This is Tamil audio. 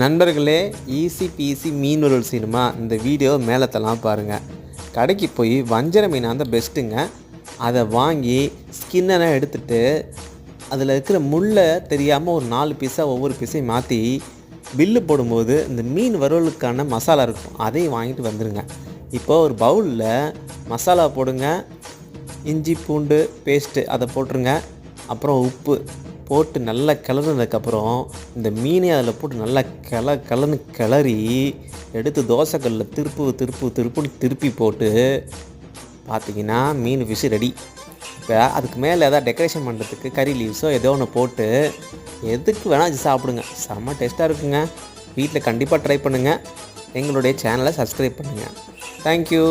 நண்பர்களே ஈஸி பீஸி மீன் உருள் சினிமா இந்த வீடியோ மேலே பாருங்கள் கடைக்கு போய் வஞ்சர மீனாக இருந்தால் பெஸ்ட்டுங்க. அதை வாங்கி ஸ்கின்னெல்லாம் எடுத்துட்டு அதில் இருக்கிற முள்ளை தெரியாமல் ஒரு நாலு பீஸாக ஒவ்வொரு பீஸையும் மாற்றி பில்லு போடும்போது இந்த மீன் வறுவலுக்கான மசாலா இருக்கும். அதையும் வாங்கிட்டு வந்துடுங்க இப்போ ஒரு பவுலில் மசாலா போடுங்க. இஞ்சி பூண்டு பேஸ்ட்டு அதை போட்டுருங்க. அப்புறம் உப்பு. போட்டு நல்லா கிளறினதுக்கப்புறம் இந்த மீனை அதில் போட்டு நல்லா கிள கலந்து கிளறி எடுத்து தோசைக்கல்லில் திருப்பு திருப்பு திருப்புன்னு திருப்பி போட்டு பார்த்தீங்கன்னா மீன் ஃபிஷ் ரெடி இப்போ அதுக்கு மேலே ஏதாவது டெக்கரேஷன் பண்ணுறதுக்கு கறி லீவ்ஸோ ஏதோ ஒன்று போட்டு எதுக்கு வேணால் சாப்பிடுங்க. செம்ம டேஸ்ட்டாக இருக்குங்க. வீட்டில் கண்டிப்பாக ட்ரை பண்ணுங்கள் எங்களுடைய சேனலை சப்ஸ்கிரைப் பண்ணுங்கள் தேங்க்யூ